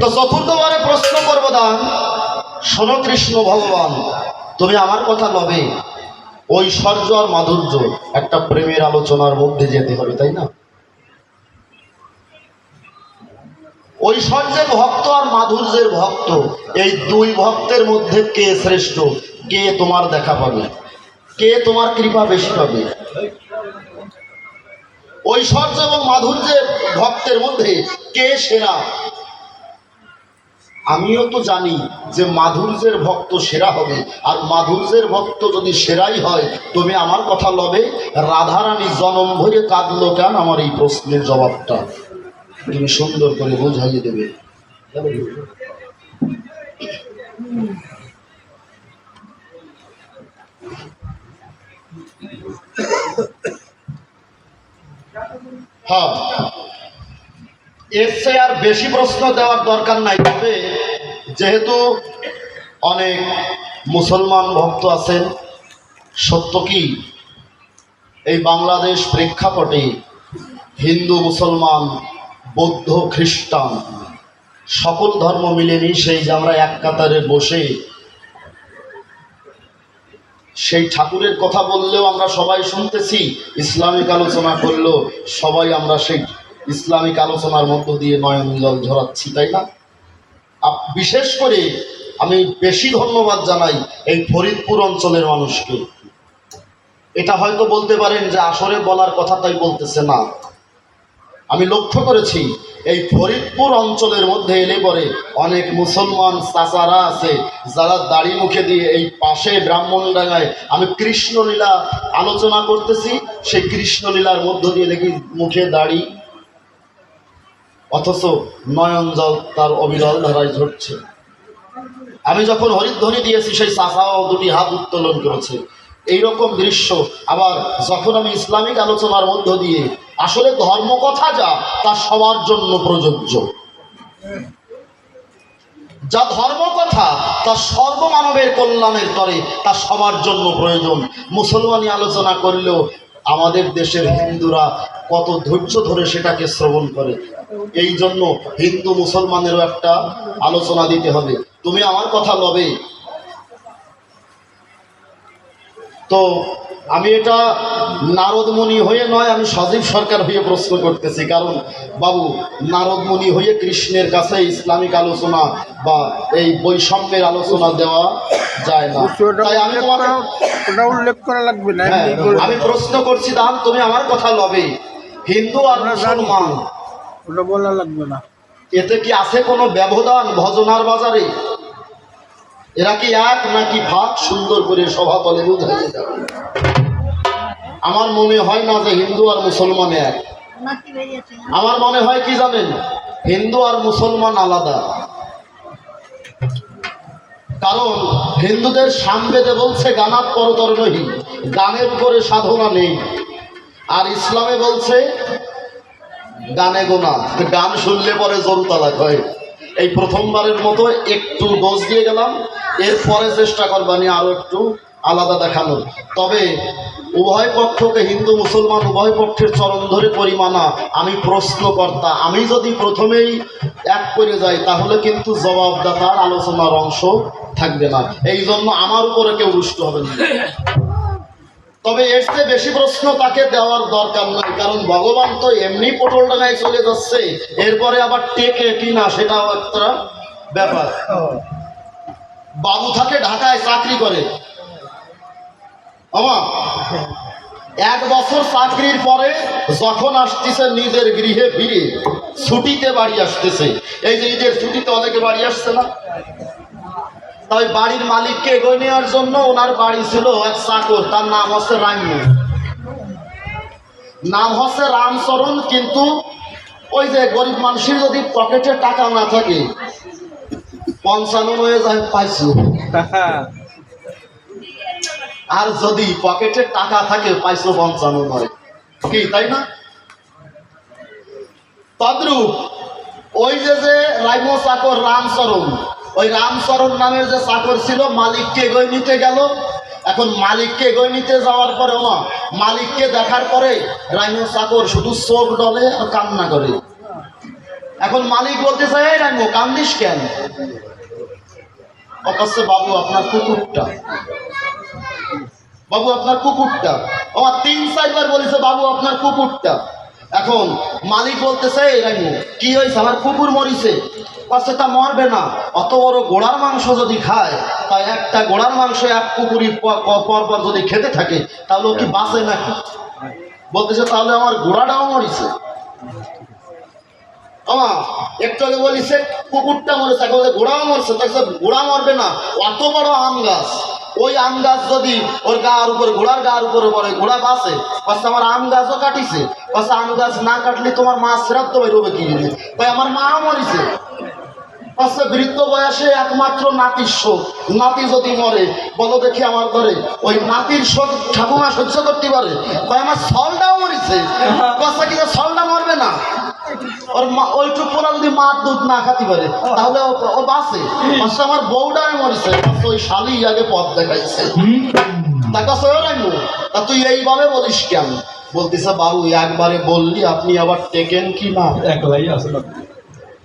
তো চতুর্থবারে প্রশ্ন করব দান, শোনো কৃষ্ণ ভগবান, তুমি আমার কথা লবে। ঐশ্বর্য আর মাধুর্য, একটা প্রেমের আলোচনার মধ্যে যেতে হবে, তাই না? ঐশ্বর্যের ভক্ত আর মাধুর্যের ভক্ত, এই দুই ভক্তের মধ্যে কে শ্রেষ্ঠ, কে তোমার দেখা পাবে? কে তোমার কৃপা বেশি পাবে? ঐশ্বর্য এবং মাধুর্যের ভক্তের মধ্যে কে সেরা? আমিও তো জানি যে মাধুর্যের ভক্ত সেরা হবে। আর মাধুর্যের ভক্ত যদি সেরাই হয়, তুমি আমার কথা লবে? রাধারানী জনম ভরে কাঁদলো কেন আমার এই প্রশ্নের জবাবটা? তুমি সুন্দর করে বোঝাইয়ে দেবে। হ্যাঁ। এর চেয়ে আর বেশি প্রশ্ন দেওয়ার দরকার নাই, তবে যেহেতু অনেক মুসলমান ভক্ত আছেন, সত্য কি? এই বাংলাদেশ প্রেক্ষাপটে হিন্দু, মুসলমান, বৌদ্ধ, খ্রিস্টান সকল ধর্ম সেই যে আমরা এক কাতারে বসে সেই ঠাকুরের কথা বললেও আমরা সবাই শুনতেছি, ইসলামিক আলোচনা করলেও সবাই আমরা সেই ইসলামিক আলোচনার মধ্য দিয়ে নয়ন জল ঝরাচ্ছি, তাই না? বিশেষ করে আমি বেশি ধন্যবাদ জানাই এই ফরিদপুর অঞ্চলের মানুষকে। এটা হয়তো বলতে পারেন যে আসরে বলার কথা তাই বলতেছে না। আমি লক্ষ্য করেছি, এই ফরিদপুর অঞ্চলের মধ্যে এলে পরে অনেক মুসলমান চাচারা আছে, যারা দাড়ি মুখে দিয়ে এই পাশে ব্রাহ্মণডাঙ্গায় আমি কৃষ্ণলীলা আলোচনা করতেছি, সেই কৃষ্ণলীলার মধ্য দিয়ে দেখি মুখে দাড়ি অথচ নয়ন জল তার অবিরল ধারায় ঝরছে। আমি যখন হরিধ্বনি দিয়েছি, সেই চাচাও দুটি হাত উত্তোলন করেছে। এইরকম দৃশ্য আবার যখন আমি ইসলামিক আলোচনার মধ্য দিয়ে আসলে ধর্ম কথা যা, তা সবার জন্য প্রযোজ্য। যা ধর্ম কথা, তা সর্বমানবের কল্যাণের তরে, তা সবার জন্য প্রয়োজন। মুসলমানি আলোচনা করলেও আমাদের দেশের হিন্দুরা কত ধৈর্য ধরে সেটাকে শ্রবণ করে। এই জন্য হিন্দু মুসলমানেরও একটা আলোচনা দিতে হবে। তুমি আমার কথা লবে? তো আমি এটা নারদমণি হয়ে নয় আমি সজীব সরকার হয়ে প্রশ্ন করতেছি কারণ বাবু নারদমণি হয়ে কৃষ্ণের কাছে ইসলামিক আলোচনা বা এই বৈষম্যের আলোচনা দেওয়া যায় না। তাই আমি উল্লেখ তোমাকে করা উল্লেখ করা লাগবে না হ্যাঁ, আমি প্রশ্ন করছি দাম তুমি আমার কথা লবে। হিন্দু আর। মুসলমান ওটা বলা লাগবে না। এতে কি আছে কোনো ব্যবধান ভজনার বাজারে? এরা কি এক নাকি ভাগ? সুন্দর করে সভাতলে বুঝাইয়ে যাবে আমার মনে হয় না যে হিন্দু আর মুসলমান এক। আমার মনে হয় কি জানেন? হিন্দু আর মুসলমান আলাদা। কারণ হিন্দুদের সামবেদে বলছে গানাত পরতর নহি, গানের উপরে সাধনা নেই। আর ইসলামে বলছে গানে গোনা। গান শুনলে পরে জোর তালাক হয়। এই প্রথমবারের মতো একটু দোষ দিয়ে গেলাম। এরপরে চেষ্টা করবানি আরও একটু আলাদা দেখানোর। তবে উভয় পক্ষকে হিন্দু, মুসলমান উভয় পক্ষের চরণ ধরে পরিমানা আমি প্রশ্নকর্তা। আমি যদি প্রথমেই এক করে যাই, তাহলে কিন্তু জবাবদাতার আলোচনার অংশ থাকবে না। এই জন্য আমার উপরে কেউ রুষ্ট হবে না। তবে এর চেয়ে বেশি প্রশ্ন তাকে দেওয়ার দরকার নয় কারণ ভগবান তো এমনি পটল ডাঙায় চলে যাচ্ছে, এরপরে আবার টেকে কিনা সেটাও একটা ব্যাপার। বাবু থাকে ঢাকায়, চাকরি করে। আমা এক বছর চাকরির পরে যখন আসতেছে নিজের গৃহে ফিরে, ছুটিতে বাড়ি আসতেছে। এই যে ঈদের ছুটিতে অনেকে বাড়ি আসছে না? তাই বাড়ির মালিককে এগোয় নেওয়ার জন্য ওনার বাড়ি ছিল এক চাকর, তার নাম হচ্ছে রাম্য নাম হচ্ছে রামচরণ, কিন্তু ওই যে গরিব মানুষের যদি পকেটে টাকা না থাকে পঞ্চান্ন হয়ে পাইছো। আর যদি পকেটে টাকা থাকে, পাইছো পঞ্চান্ন কি, তাই না? তদ্রুপ, ওই যে যে রাইমো চাকর রামচরণ, ওই রামচরণ নামের যে চাকর ছিল, মালিককে এগোয় নিতে গেল। এখন মালিককে এগোয় নিতে যাওয়ার পরে না, মালিককে দেখার পরে রাইনু চাকর শুধু চোখ ডলে আর কান্না করে। এখন মালিক বলতে চাই রাঙ্গো কান্দিস কেন? অকাশে বাবু, আপনার কুকুরটা। বাবু, আপনার কুকুরটা। আমার তিন চারবার বলেছে, বাবু, আপনার কুকুরটা এখন মালিক বলতেছে কি হয়েছে আমার কুকুর মরিছে। পাশে তা মরবে না। অত বড় গোড়ার মাংস যদি খায়, তাই একটা গোড়ার মাংস এক কুকুরি পর যদি খেতে থাকে, তাহলে ও কি বাঁচে নাকি? বলতেছে, তাহলে আমার গোড়াটাও মরিছে। আমা, একটু আগে বলিছে, কুকুরটা মরেছে। এখন ঘোড়াও মরছে। তাকে ঘোড়া মরবে না, অত বড় আম গাছ। ওই আম গাছ যদি ওর গার উপরে, ঘোড়ার গার উপরে পড়ে, ঘোড়া বাসে পাশে আমার আম গাছও কাটিছে পাশে আম গাছ না কাটলে তোমার মা শ্রাদ্ধ বেরোবে কি নিয়ে তাই আমার মাও মরিছে। পাশে বৃদ্ধ বয়সে একমাত্র নাতির শোক। নাতি যদি মরে, বলো দেখি আমার ঘরে, ওই নাতির শোক ঠাকুমা সহ্য করতে পারে? তাই আমার সলটাও মরিছে। কথা কি সলটা মরবে না। ওর মা ওইটুক পোলা যদি দুধ না খাতে পারে তাহলে ও বাঁচে। আমার বউটাই মরিছে পাশে ওই শালি আগে পথ দেখাইছে। কাছে রাখব? তা তুই এইভাবে বলিস কেন? বলতেছে বাবু একবারে বললি আপনি আবার টেকেন কি না? একলাই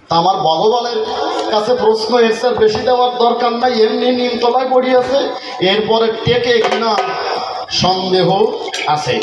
তা আমার ভগবানের কাছে প্রশ্ন এসে বেশি দেওয়ার দরকার নাই এমনি নিমতলায় পড়িয়েছে এরপরে টেকে কিনা সন্দেহ আছে।